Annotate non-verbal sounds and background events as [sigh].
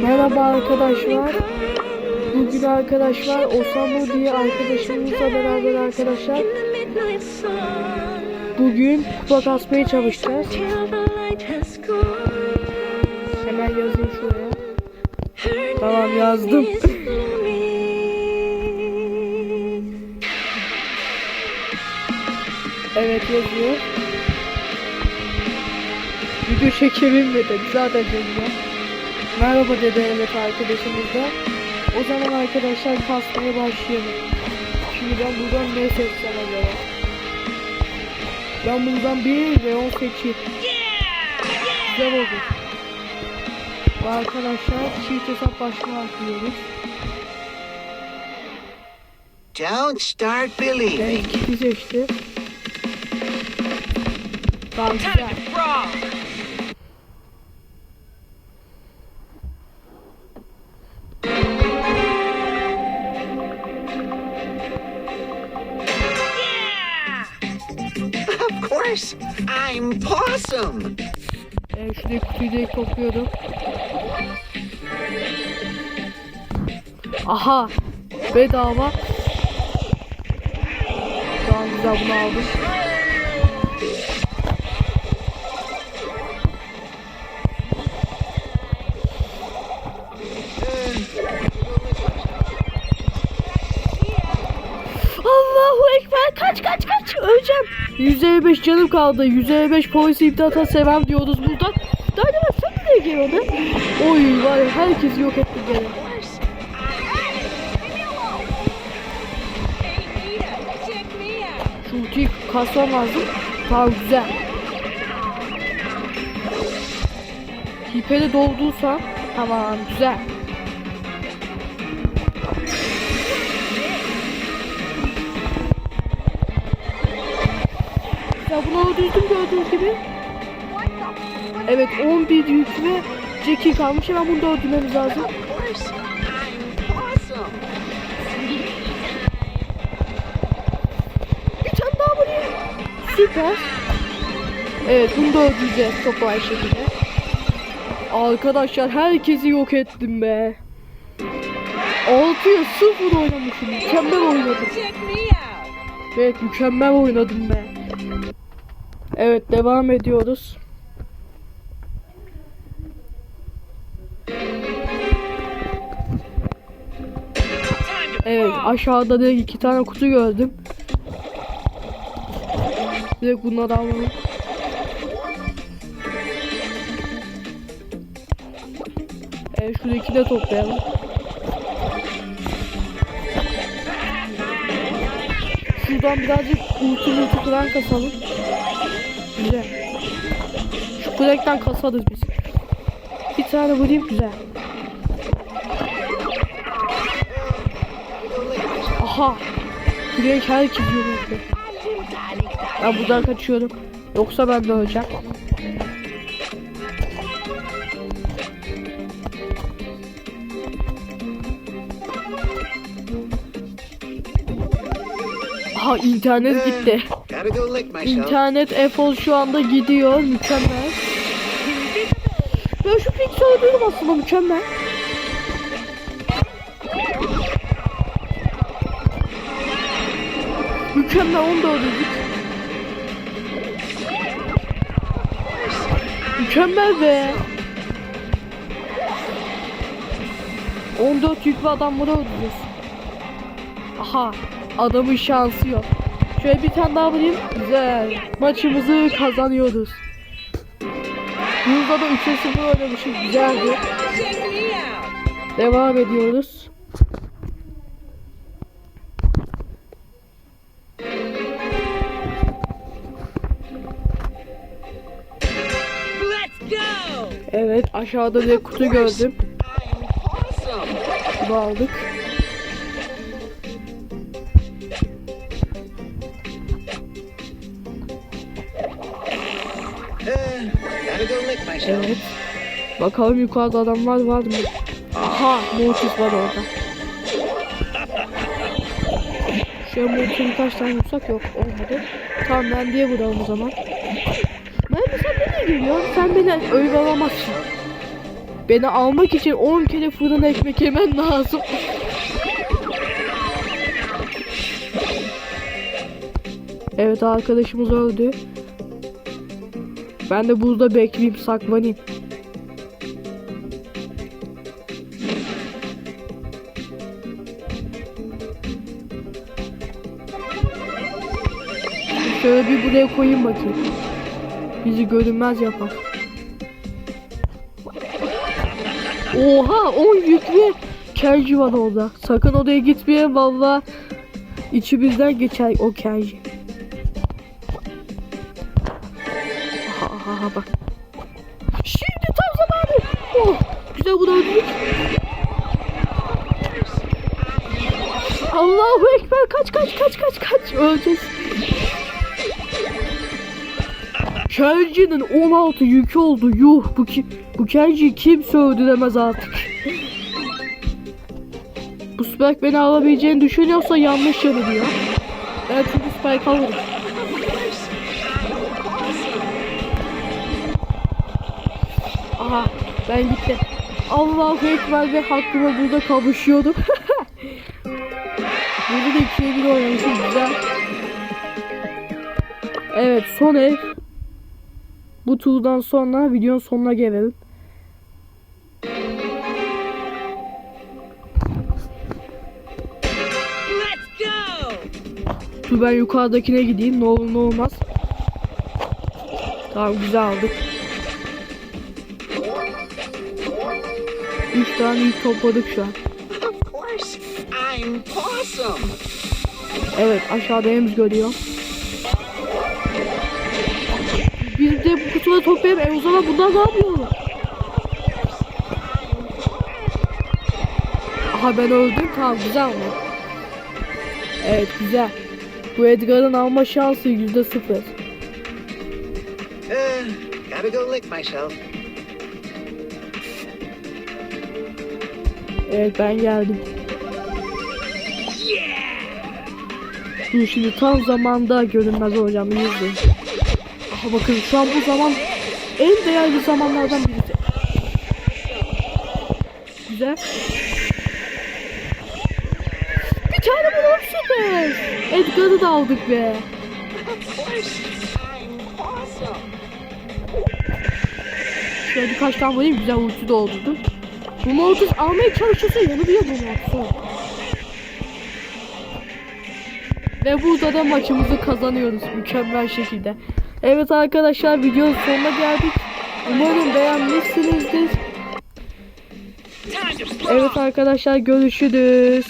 Merhaba arkadaşlar. Bugün arkadaşlar Osamu diye arkadaşımızla beraber arkadaşlar bugün kupa kasmaya çalışacağız. Hemen yazayım şuraya. Tamam yazdım. [laughs] Evet yazıyor. Video çekemem dedim zaten dedim. Merhaba dedi evet arkadaşımız da. O zaman arkadaşlar kasmaya başlayalım. Şimdi ben buradan ne seçsem acaba? Ben buradan bir ve on seçeyim. Güzel oldu. Ve arkadaşlar çift hesap başlığı atlıyoruz. Don't start Ben believing. ikisi seçti. Tamam güzel. I'm Possum. Ben şuraya kutuyu topluyorum. Aha! Bedava. Tamam güzel bunu aldım. 155 canım kaldı. 155 polis imdata sevam diyoruz buradan. Dynamite sen nereye geliyorsun? Oy var ya herkesi yok etti gene. Şu ultiyi kasmam lazım. Tamam güzel. Hipede dolduysa tamam güzel. Ya bunu öldürdüm gördüğünüz gibi. Evet 11 yük ve Jackie kalmış. Hemen bunu da öldürmemiz lazım. Bir tane daha vurayım. Süper. Evet bunu da öldüreceğiz çok kolay şekilde. Arkadaşlar herkesi yok ettim be. 6'ya 0 oynamışım. Mükemmel oynadım. Evet mükemmel oynadım be. Evet devam ediyoruz. Evet aşağıda direkt iki tane kutu gördüm. Direkt bunları alalım. Evet şuradaki de toplayalım. Şuradan birazcık ulti multi falan kasalım. Güzel. Şu kulekten kasarız biz. Bir tane vurayım güzel. Aha. Kulek herkes yürüdü. Ben buradan kaçıyorum. Yoksa ben de öleceğim. Aha internet gitti. Lick myself. İnternet Apple şu anda gidiyor. Mükemmel. Ben şu Pix'i öldürdüm aslında mükemmel. Mükemmel onu da öldürdük. Mükemmel be. 14 yüklü adamları öldürüyoruz. Aha adamın şansı yok. Şöyle bir tane daha vurayım. Güzel. Maçımızı kazanıyoruz. Burada da 3'e 0 oynamışız. Güzeldi. Devam ediyoruz. Evet aşağıda bir kutu gördüm. Bunu aldık. Evet. Bakalım yukarıda adamlar var mı? Aha Mortis var orada. Şöyle Mortis'e birkaç tane vursak yok olmadı. Tamam ben diye vuralım o zaman. Merve sen nereye geliyorsun? Sen beni öyle alamazsın. Beni almak için 10 kere fırın ekmek yemen lazım. Evet arkadaşımız öldü. Ben de burada bekleyeyim saklanayım. Şöyle bir buraya koyayım bakayım. Bizi görünmez yapar. Oha 10 yüklü Kenji var orada. Sakın odaya gitmeyin valla. İçimizden geçer o Kenji. Allahu Ekber kaç kaç kaç kaç kaç öleceğiz. Kenji'nin 16 yükü oldu yuh bu ki bu Kenji'yi kimse öldüremez artık. Bu Spike beni alabileceğini düşünüyorsa yanlış yanılıyor. Ben çünkü Spike alırım. Aha ben gittim. Allahu Ekber ve hakkımı burada kavuşuyordum. [laughs] burada da ikiye bir oynamışım güzel. Evet son ev. Bu turdan sonra videonun sonuna gelelim. Dur ben yukarıdakine gideyim. Ne olur ne olmaz. Tamam güzel aldık. 3 tane yük topladık şu an. Evet aşağıda henüz görüyor. Biz de bu kutuları toplayalım. E o zaman bunlar ne yapıyor? Aha ben öldüm. Tamam güzel mi? Evet güzel. Bu Edgar'ın alma şansı yüzde sıfır. Gotta go lick myself. Evet ben geldim. Dur şimdi tam zamanda görünmez olacağım. izleyin. Aha bakın şu an bu zaman en değerli zamanlardan birisi. Güzel. Bir tane bulalım süper. Edgar'ı da aldık be. Şöyle birkaç tane bulayım güzel ulti doldurdum. Bu Mortis almaya çalışıyorsa yanılıyor bu Mortis. Ve burada da maçımızı kazanıyoruz mükemmel şekilde. Evet arkadaşlar videonun sonuna geldik. Umarım beğenmişsinizdir. Evet arkadaşlar görüşürüz.